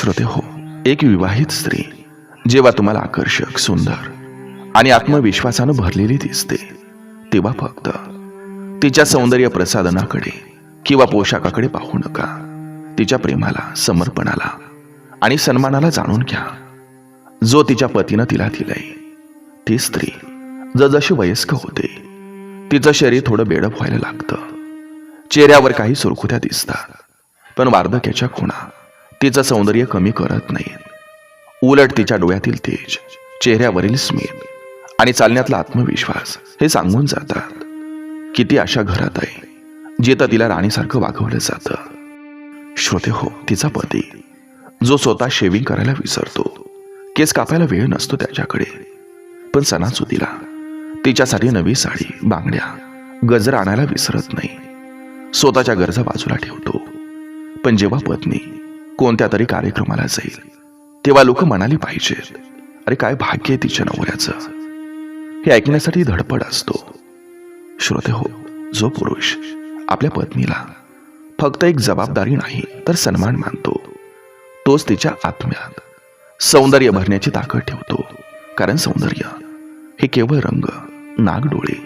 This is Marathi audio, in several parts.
श्रोते हो एक विवाहित स्त्री जेव्हा तुम्हाला आकर्षक सुंदर आणि आत्मविश्वासानं भरलेली दिसते तेव्हा फक्त तिच्या सौंदर्य प्रसादनाकडे किंवा पोशाखाकडे पाहू नका. तिच्या प्रेमाला समर्पणाला आणि सन्मानाला जाणून घ्या. जो तिच्या पतीनं तिला दिलाय ती स्त्री जशी वयस्क होते तिचं शरीर थोडं बेडप व्हायला लागतं. चेहऱ्यावर काही सुरखुत्या दिसतात पण वार्धक्याच्या खुणा तिचं सौंदर्य कमी करत नाही उलट तिच्या डोळ्यातील तेज चेहऱ्यावरील स्मित आणि चालण्यातला आत्मविश्वास हे सांगून जातात किती अशा घरात आहे जिथं तिला राणीसारखं वागवलं जातं. श्रोते हो तिचा पती जो स्वतः शेविंग करायला विसरतो. केस कापायला वेळ नसतो त्याच्याकडे. पण सणासुदीला तिच्यासाठी नवी साडी बांगड्या गजर आणायला विसरत नाही. स्वतःच्या गरजा बाजूला ठेवतो. पण जेव्हा पत्नी कोणत्या तरी कार्यक्रमाला जाईल. तेव्हा लोक म्हणाली पाहिजेत अरे काय भाग्य आहे तिच्या नवऱ्याचं. हे ऐकण्यासाठी धडपड असतो. श्रोते हो जो पुरुष आपल्या पत्नीला फक्त एक जबाबदारी नाही तर सन्मान मानतो. तोच तिच्या आत्म्यात सौंदर्य भरण्याची ताकद ठेवतो. कारण सौंदर्य हे केवळ रंग नागडोळे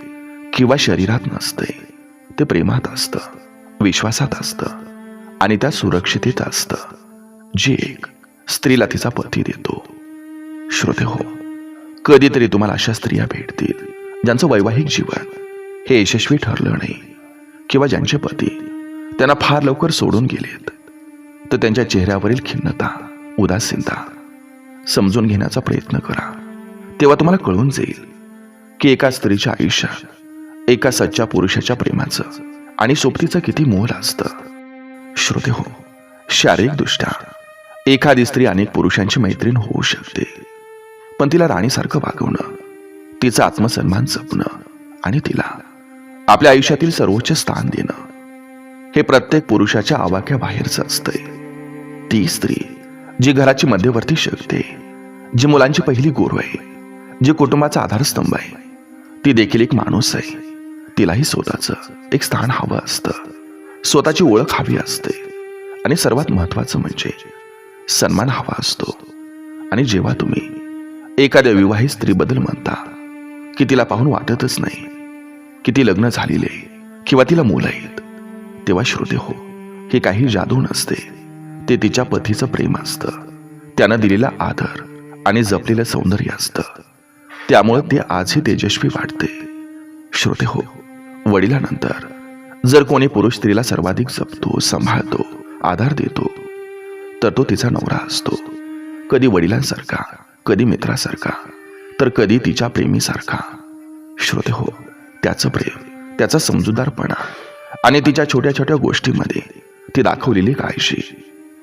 किंवा शरीरात नसते. ते प्रेमात असतं विश्वासात असतं आणि त्या सुरक्षितेत असतं. जे एक स्त्रीला तिचा पती देतो. श्रोते हो कधीतरी तुम्हाला अशा स्त्रिया भेटतील ज्यांचं वैवाहिक जीवन हे यशस्वी ठरलं नाही किंवा ज्यांचे पती त्यांना फार लवकर सोडून गेलेत. तर त्यांच्या चेहऱ्यावरील खिन्नता उदासीनता समजून घेण्याचा प्रयत्न करा. तेव्हा तुम्हाला कळून जाईल की एका स्त्रीच्या आयुष्यात एका सच्च्या पुरुषाच्या प्रेमाचं आणि सोबतीचं किती मोल असतं. श्रोते हो शारीरिकदृष्ट्या एखादी स्त्री अनेक पुरुषांची मैत्रीण होऊ शकते. पण तिला राणीसारखं वागवणं तिचा आत्मसन्मान जपणं आणि तिला आपल्या आयुष्यातील सर्वोच्च स्थान देणं हे प्रत्येक पुरुषाच्या आवाक्या बाहेरचं असतंय. ती स्त्री जी घराची मध्यवर्ती शकते जी मुलांची पहिली गुरु आहे जी कुटुंबाचा आधारस्तंभ आहे ती देखील एक माणूस आहे. तिलाही स्वतःचं एक स्थान हवं असतं. स्वतःची ओळख हवी असते. आणि सर्वात महत्वाचं म्हणजे सन्मान हवा असतो. आणि जेव्हा तुम्ही एखाद्या विवाहित स्त्रीबद्दल म्हणता की तिला पाहून वाटतच नाही की ती लग्न झालेले किंवा तिला मुलं आहेत तेव्हा श्रोते हो हे काही जादू नसते. ते तिच्या पतीचं प्रेम असतं. त्यानं दिलेला आदर आणि जपलेलं सौंदर्य असतं. त्यामुळे ते आजही तेजस्वी वाटते. श्रोते हो वडिलानंतर जर कोणी पुरुष स्त्रीला सर्वाधिक जपतो सांभाळतो आधार देतो तर तो तिचा नवरा असतो. कधी वडिलांसारखा कधी मित्रासारखा तर कधी तिच्या प्रेमीसारखा. श्रोते हो त्याचं प्रेम त्याचा समजूतदारपणा आणि तिच्या छोट्या छोट्या गोष्टीमध्ये ती दाखवलेली काळजी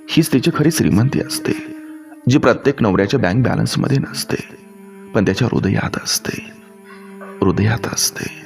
हीच तिची खरी श्रीमंती असते जी प्रत्येक नवऱ्याच्या बँक बॅलन्समध्ये नसते पण त्याच्या हृदयात असते. हृदयात असते.